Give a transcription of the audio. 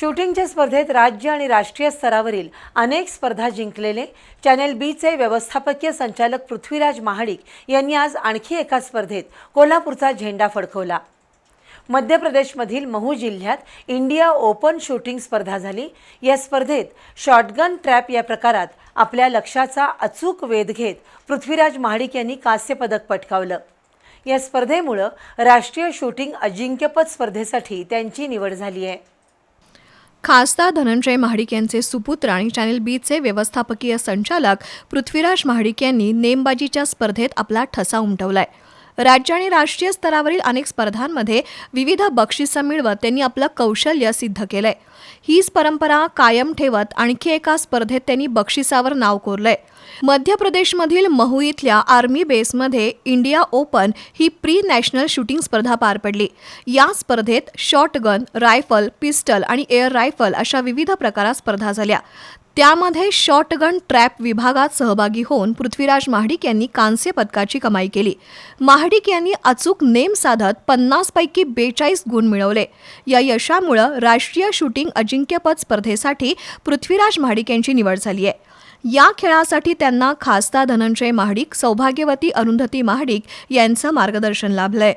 शूटिंगच्या स्पर्धेत राज्य आणि राष्ट्रीय स्तरावरील अनेक स्पर्धा जिंकलेले चॅनेल बीचे व्यवस्थापकीय संचालक पृथ्वीराज महाडिक यांनी आज आणखी एका स्पर्धेत कोल्हापूरचा झेंडा फडकवला. मध्य प्रदेशमधील महू जिल्ह्यात इंडिया ओपन शूटिंग स्पर्धा झाली. या स्पर्धेत शॉटगन ट्रॅप या प्रकारात आपल्या लक्षाचा अचूक वेध घेत पृथ्वीराज महाडिक यांनी कांस्यपदक पटकावलं. या स्पर्धेमुळं राष्ट्रीय शूटिंग अजिंक्यपद स्पर्धेसाठी त्यांची निवड झाली आहे. खासदार धनंजय महाडिक यांचे सुपुत्र आणि चॅनेल बीचे व्यवस्थापकीय संचालक पृथ्वीराज महाडिक यांनी नेमबाजीच्या स्पर्धेत आपला ठसा उमटवलाय. राज्य आणि राष्ट्रीय स्तरावरील अनेक स्पर्धांमध्ये विविध बक्षिसं मिळवत त्यांनी आपलं कौशल्य सिद्ध केलंय. हीच परंपरा कायम ठेवत आणखी एका स्पर्धेत त्यांनी बक्षिसावर नाव कोरलंय. मध्य प्रदेशमधील महू इथल्या आर्मी बेसमध्ये इंडिया ओपन ही प्री नॅशनल शूटिंग स्पर्धा पार पडली. या स्पर्धेत शॉटगन रायफल पिस्टल आणि एअर रायफल अशा विविध प्रकारात स्पर्धा झाल्या. त्यामध्ये शॉटगन ट्रॅप विभागात सहभागी होऊन पृथ्वीराज महाडिक यांनी कांस्य पदकाची कमाई केली. महाडिक यांनी अचूक नेम साधत पन्नासपैकी बेचाळीस गुण मिळवले. या यशामुळं राष्ट्रीय शूटिंग अजिंक्यपद स्पर्धेसाठी पृथ्वीराज महाडिक यांची निवड झाली आहे. या खेळासाठी त्यांना खासदार धनंजय महाडिक सौभाग्यवती अरुंधती महाडिक यांचं मार्गदर्शन लाभलंय.